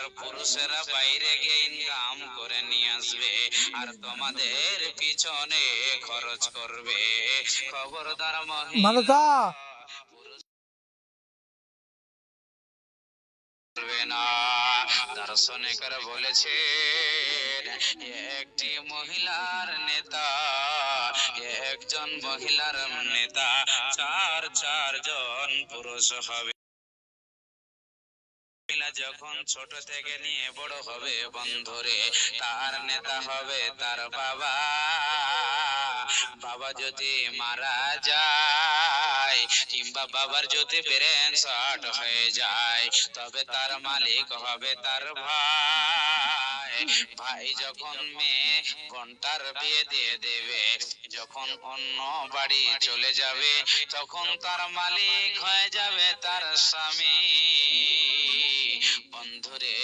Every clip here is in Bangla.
আর পুরুষেরা বাইরে গিয়ে ইনকাম করে নিয়ে আসবে। আর তোমাদের পিছনে খরচ করবে। খবরদার মহিলা। না। দার্শনিকরা বলেছেন একটি মহিলার নেতা একজন মহিলার নেতা চার চারজন পুরুষ হবে। যখন ছোট থেকে নিয়ে বড় হবে বন্ধুরে, তার নেতা হবে তার বাবা। বাবা যদি মারা যায়, কিংবা বাবার যদি ব্রেন শর্ট হয়ে যায়, তবে তার মালিক হবে তার ভাই। ভাই যখন মেয়ে, বোনটার বিয়ে দিয়ে দেবে, যখন অন্য বাড়ি চলে যাবে, তখন তার মালিক হয়ে যাবে তার স্বামী। বন্ধুরে,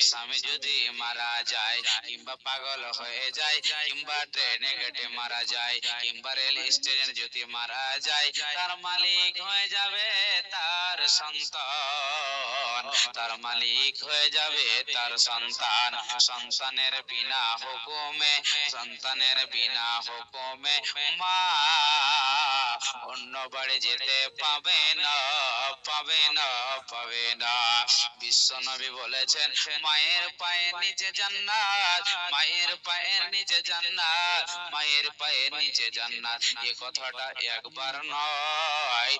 স্বামী যদি মারা যায়, কিংবা পাগল হয়ে যায়, কিংবা ট্রেনে কেটে মারা যায়, কিংবা রেল স্টেশনে যদি মারা যায়, তার মালিক হয়ে যাবে, তার সন্তান। তার মালিক হয়ে যাবে তার সন্তান। সন্তানের বিনা হুকুমে, সন্তানের বিনা হুকুমে মা অন্য বাড়ি যেতে পাবে না পাবে না পাবে না। বিশ্ব নবী বলেছেন, মায়ের পায়ের নিচে জান্নাত, মায়ের পায়ের নিচে জান্নাত, মায়ের পায়ের নিচে জান্নাত। এ কথাটা একবার নয়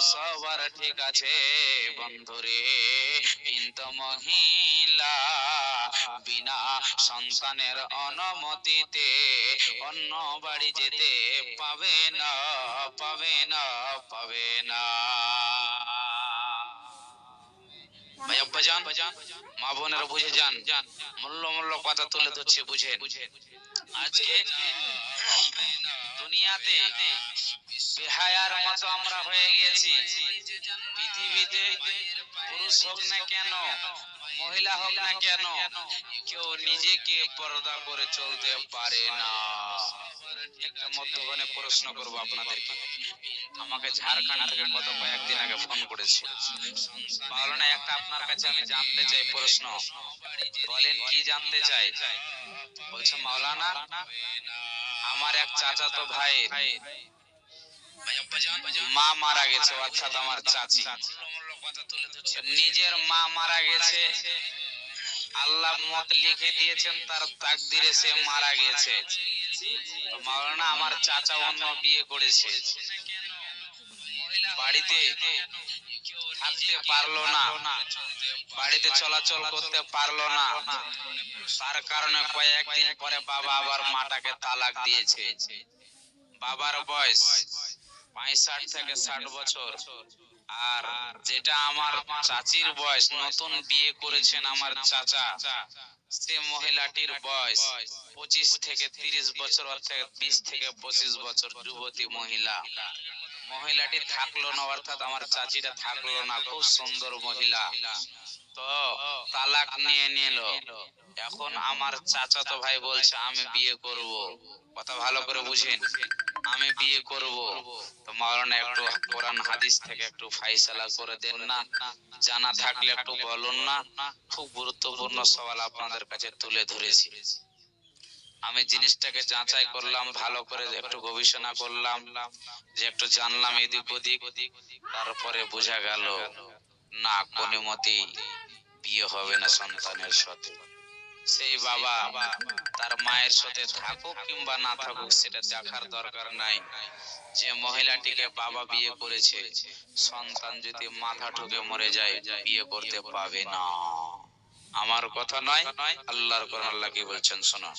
সবার ঠিক আছে, বন্ধুরে। কিন্তু মহিলা বিনা সন্তানের অনুমতিতে অন্য বাড়ি যেতে পাবে না পাবে না পাবে না। মা বোনেরা বুঝে যান, মূল্য মূল্য কথা তুলে ধরছে, বুঝেন। আজকে দুনিয়াতে বেহায়ার মতো আমরা হয়ে গেছি। পৃথিবীতে পুরুষ হোক না কেন, মহিলা হোক না কেন, কেউ নিজেকে পর্দা করে চলতে পারে না। একটা প্রশ্ন আপনাদেরকে। আমাকে থেকে গত কয়েকদিন আগে ফোন করেছে। মাওলানা একটা আপনার কাছে আমি জানতে চাই প্রশ্ন। বলেন কি জানতে চাই? বলছে, মাওলানা, আমার এক চাচাতো ভাই মা মারা গেছে, অর্থাৎ আমার চাচি। নিজের মা মারা গেছে, আল্লাহ মত লিখে দিয়েছেন, তার তাকদিরে সে মারা গেছে। মাওলানা, আমার চাচা অন্য বিয়ে করেছে। বাড়িতে থাকতে পারল না। বাড়িতে চলাচল করতে পারল না। তার কারণে কয়েকদিন পরে বাবা আবার মাটাকে তালাক দিয়েছে। বাবার বয়স থেকে ষাট বছর। আর যেটা আমার চাচির বয়স, নতুন বিয়ে করেছেন আমার চাচা, সে মহিলাটির বয়স পঁচিশ থেকে তিরিশ বছর অর্থাৎ বিশ থেকে পঁচিশ বছর যুবতী মহিলা। মহিলাটি থাকল না, অর্থাৎ আমার চাচিটা থাকল না, খুব সুন্দর মহিলা। তো তালাক নিয়ে নিল। এখন আমার চাচাতো ভাই বলছে, আমি বিয়ে করব। কথা ভালো করে বুঝেন। আমি বিয়ে করব। তো মাওলানা একটু কোরআন হাদিস থেকে একটু ফাইসালা করে দেন না। জানা থাকলে একটু বলুন না। খুব গুরুত্বপূর্ণ সওয়াল আপনাদের কাছে তুলে ধরেছি। আমি জিনিসটাকে যাচাই করলাম, ভালো করে একটু গবেষণা করলাম, যে একটু জানলাম এদিক ওদিক। তারপরে বোঝা গেল, না কোনো মতেই বিয়ে হবে না সন্তানের সাথে। সেই বাবা তার মায়ের সাথে থাকুক কিংবা না থাকুক, সেটা দেখার দরকার নাই। যে মহিলাটিকে বাবা বিয়ে করেছে, সন্তান যদি মাথা ঠুকে মরে যায়, বিয়ে করতে পাবে না। আমার কথা নয়, আল্লাহর কোরআন আল্লাহ কি বলছেন, শোনো।